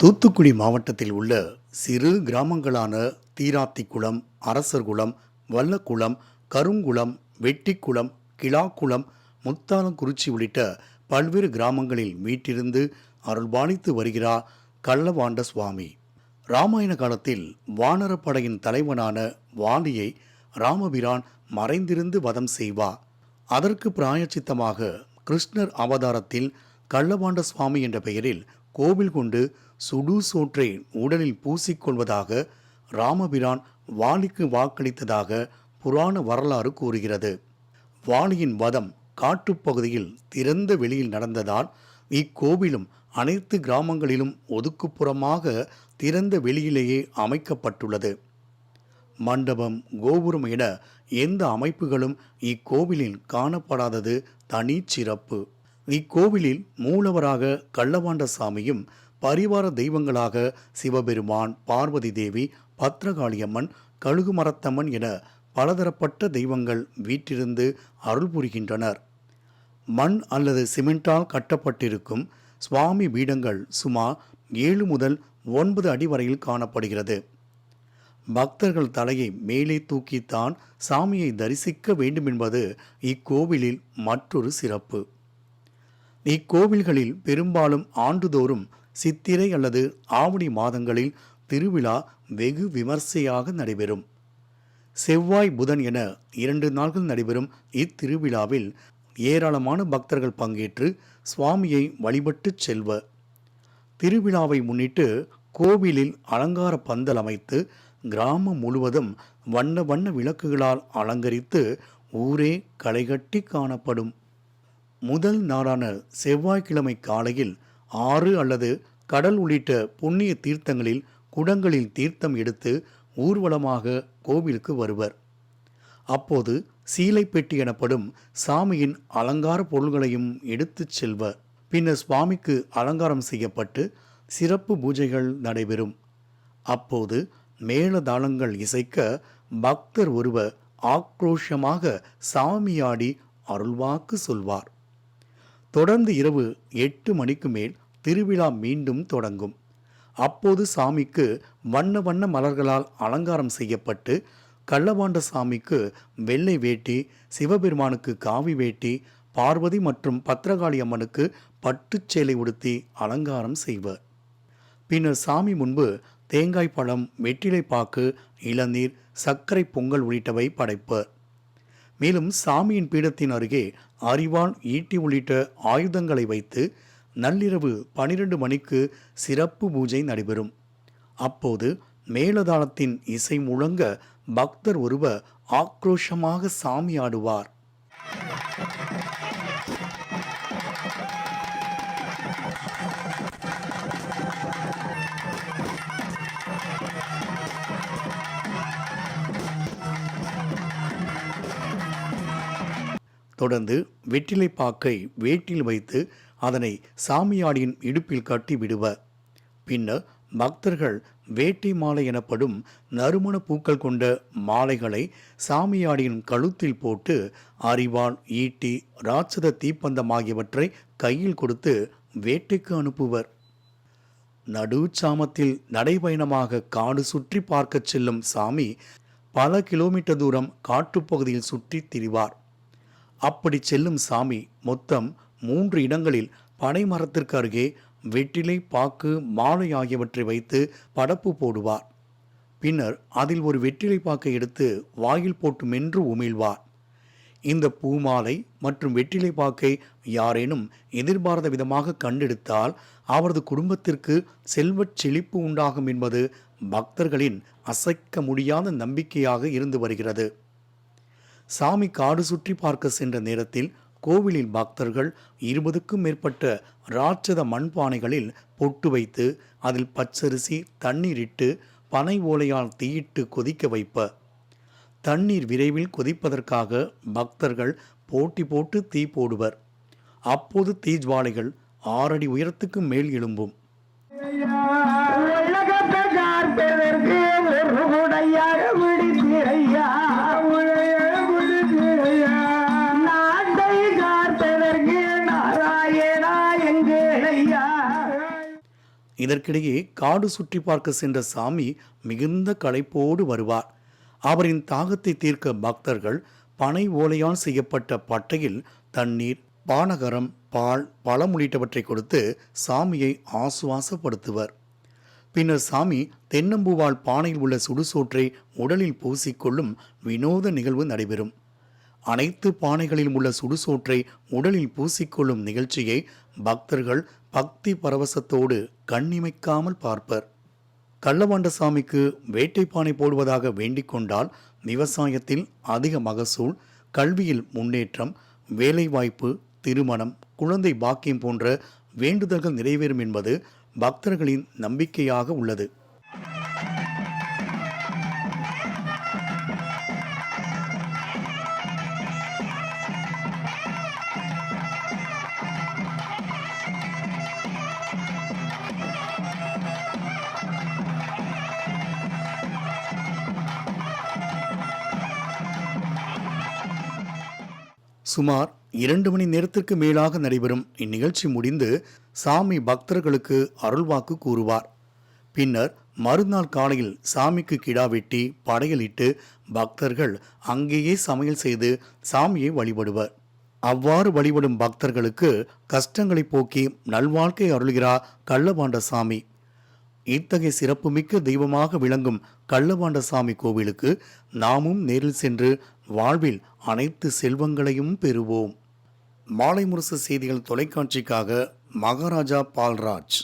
தூத்துக்குடி மாவட்டத்தில் உள்ள சிறு கிராமங்களான தீராத்திக்குளம் அரசர்குளம் வல்லக்குளம் கருங்குளம் வெட்டிக்குளம் கிளாக்குளம் முத்தாலங்குறிச்சி உள்ளிட்ட பல்வேறு கிராமங்களில் வீட்டிருந்து அருள்பாலித்து வருகிறார் கள்ளவாண்ட சுவாமி ராமாயண காலத்தில் வானரப்படையின் தலைவனான வாலியை ராமபிரான் மறைந்திருந்து வதம் செய்வார் அதற்கு பிராயச்சித்தமாக கிருஷ்ணர் அவதாரத்தில் கள்ளவாண்ட சுவாமி என்ற பெயரில் கோவில் கொண்டு சுடு சோற்றை உடலில் பூசிக்கொள்வதாக ராமபிரான் வாலிக்கு வாக்களித்ததாக புராண வரலாறு கூறுகிறது. வாலியின் வதம் காட்டுப்பகுதியில் திறந்த வெளியில் நடந்ததால் இக்கோவிலும் அனைத்து கிராமங்களிலும் ஒதுக்குப்புறமாக திறந்த வெளியிலேயே அமைக்கப்பட்டுள்ளது. மண்டபம் கோபுரம் என எந்த அமைப்புகளும் இக்கோவிலில் காணப்படாதது தனிச்சிறப்பு. இக்கோவிலில் மூலவராக கள்ளவாண்ட சாமியும் பரிவார தெய்வங்களாக சிவபெருமான் பார்வதி தேவி பத்ரகாளியம்மன் கழுகுமரத்தம்மன் என பலதரப்பட்ட தெய்வங்கள் வீட்டிலிருந்து அருள் புரிகின்றனர். மண் அல்லது சிமெண்டால் கட்டப்பட்டிருக்கும் சுவாமி பீடங்கள் சுமார் ஏழு முதல் ஒன்பது அடி வரையில் காணப்படுகிறது. பக்தர்கள் தலையை மேலே தூக்கித்தான் சாமியை தரிசிக்க வேண்டுமென்பது இக்கோவிலில் மற்றொரு சிறப்பு. இக்கோவில்களில் பெரும்பாலும் ஆண்டுதோறும் சித்திரை அல்லது ஆவணி மாதங்களில் திருவிழா வெகு விமர்சையாக நடைபெறும். செவ்வாய் புதன் என இரண்டு நாள்கள் நடைபெறும் இத்திருவிழாவில் ஏராளமான பக்தர்கள் பங்கேற்று சுவாமியை வழிபட்டுச் செல்வர் திருவிழாவை முன்னிட்டு கோவிலில் அலங்கார பந்தல் அமைத்து கிராமம் முழுவதும் வண்ண வண்ண விளக்குகளால் அலங்கரித்து ஊரே களைகட்டி காணப்படும். முதல் நாளான செவ்வாய்க்கிழமை காலையில் ஆறு அல்லது கடல் உள்ளிட்ட புண்ணிய தீர்த்தங்களில் குடங்களில் தீர்த்தம் எடுத்து ஊர்வலமாக கோவிலுக்கு வருவர். அப்போது சீலைப்பெட்டி எனப்படும் சாமியின் அலங்கார பொருள்களையும் எடுத்துச் செல்வர். பின்னர் சுவாமிக்கு அலங்காரம் செய்யப்பட்டு சிறப்பு பூஜைகள் நடைபெறும். அப்போது மேளதாளங்கள் இசைக்க பக்தர் ஒருவர் ஆக்ரோஷமாக சாமியாடி அருள்வாக்கு சொல்வார். தொடர்ந்து இரவு எட்டு மணிக்கு மேல் திருவிழா மீண்டும் தொடங்கும். அப்போது சாமிக்கு வண்ண வண்ண மலர்களால் அலங்காரம் செய்யப்பட்டு கள்ளவாண்ட சாமிக்கு வெள்ளை வேட்டி சிவபெருமானுக்கு காவி வேட்டி பார்வதி மற்றும் பத்திரகாளி அம்மனுக்கு பட்டுச்சேலை உடுத்தி அலங்காரம் செய்வர். பின்னர் சாமி முன்பு தேங்காய் பழம் வெற்றிலை பாக்கு இளநீர் சர்க்கரை பொங்கல் உள்ளிட்டவை படைப்பர். மேலும் சாமியின் பீடத்தின் அருகே அரிவான் ஈட்டி உள்ளிட்ட ஆயுதங்களை வைத்து நள்ளிரவு பனிரெண்டு மணிக்கு சிறப்பு பூஜை நடைபெறும். அப்போது மேலதாளத்தின் இசை முழங்க பக்தர் ஒருவர் ஆக்ரோஷமாக சாமி ஆடுவார் தொடர்ந்து வெற்றிலை பாக்கை வேட்டில் வைத்து அதனை சாமியாடியின் இடுப்பில் கட்டி விடுவர். பின்னர் பக்தர்கள் வேட்டி மாலை எனப்படும் நறுமண பூக்கள் கொண்ட மாலைகளை சாமியாடியின் கழுத்தில் போட்டு அரிவாள் ஈட்டி ராட்சத தீப்பந்தம் ஆகியவற்றை கையில் கொடுத்து வேட்டைக்கு அனுப்புவர். நடுச்சாமத்தில் நடைபயணமாக காடு சுற்றி பார்க்கச் செல்லும் சாமி பல கிலோமீட்டர் தூரம் காட்டுப்பகுதியில் சுற்றித் திரிவார். அப்படி செல்லும் சாமி மொத்தம் மூன்று இடங்களில் பனை மரத்திற்கு அருகே வெற்றிலை பாக்கு மாலை ஆகியவற்றை வைத்து படப்பு போடுவார். பின்னர் அதில் ஒரு வெற்றிலை பாக்கை எடுத்து வாயில் போட்டு மென்று உமிழ்வார். இந்த பூமாலை மற்றும் வெற்றிலை பாக்கை யாரேனும் எதிர்பாராத விதமாக கண்டெடுத்தால் அவரது குடும்பத்திற்கு செல்வச் செழிப்பு உண்டாகும் என்பது பக்தர்களின் அசைக்க முடியாத நம்பிக்கையாக இருந்து வருகிறது. சாமி காடு சுற்றி பார்க்க சென்ற நேரத்தில் கோவிலில் பக்தர்கள் இருபதுக்கும் மேற்பட்ட ராட்சத மண்பானைகளில் பொட்டு வைத்து அதில் பச்சரிசி தண்ணீர் இட்டு பனை ஓலையால் தீயிட்டு கொதிக்க வைப்ப. தண்ணீர் விரைவில் கொதிப்பதற்காக பக்தர்கள் போட்டி போட்டு தீ போடுவர். அப்போது தீஜ்வாலைகள் ஆறடி உயரத்துக்கு மேல் எழும்பும். உலகத்தை இதற்கிடையே காடு சுற்றி பார்க்க சென்ற சாமி மிகுந்த களைப்போடு வருவார். அவரின் தாகத்தை தீர்க்க பக்தர்கள் பனை ஓலையால் செய்யப்பட்ட பட்டையில் தண்ணீர் பானகரம் பால் பழம் உள்ளிட்டவற்றை கொடுத்து சாமியை ஆசுவாசப்படுத்துவர். பின்னர் சாமி தென்னம்பூவால் பானையில் உள்ள சுடுசோற்றை உடலில் பூசிக்கொள்ளும் வினோத நிகழ்வு நடைபெறும். அனைத்து பானைகளிலும் உள்ள சுடுசோற்றை உடலில் பூசிக்கொள்ளும் நிகழ்ச்சியை பக்தர்கள் பக்தி பரவசத்தோடு கண்ணிமைக்காமல் பார்ப்பர். கள்ளவாண்டசாமிக்கு வேட்டைப்பானை போடுவதாக வேண்டிக் கொண்டால் விவசாயத்தில் அதிக மகசூல் கல்வியில் முன்னேற்றம் வேலைவாய்ப்பு திருமணம் குழந்தை பாக்கியம் போன்ற வேண்டுதல்கள் நிறைவேறும் என்பது பக்தர்களின் நம்பிக்கையாக உள்ளது. சுமார் இரண்டு மணி நேரத்திற்கு மேலாக நடைபெறும் இந்நிகழ்ச்சி முடிந்து சாமி பக்தர்களுக்கு அருள்வாக்கு கூறுவார். பின்னர் மறுநாள் காலையில் சாமிக்கு கிடா வெட்டி படையலிட்டு பக்தர்கள் அங்கேயே சமையல் செய்து சாமியை வழிபடுவர். அவ்வாறு வழிபடும் பக்தர்களுக்கு கஷ்டங்களை போக்கி நல்வாழ்க்கை அருள்கிறார் கள்ளபாண்ட சாமி இத்தகைய சிறப்புமிக்க தெய்வமாக விளங்கும் கள்ளவாண்டசாமி கோவிலுக்கு நாமும் நேரில் சென்று வாழ்வில் அனைத்து செல்வங்களையும் பெறுவோம். மாலை முரசு செய்திகள் தொலைக்காட்சிக்காக மகாராஜா பால்ராஜ்.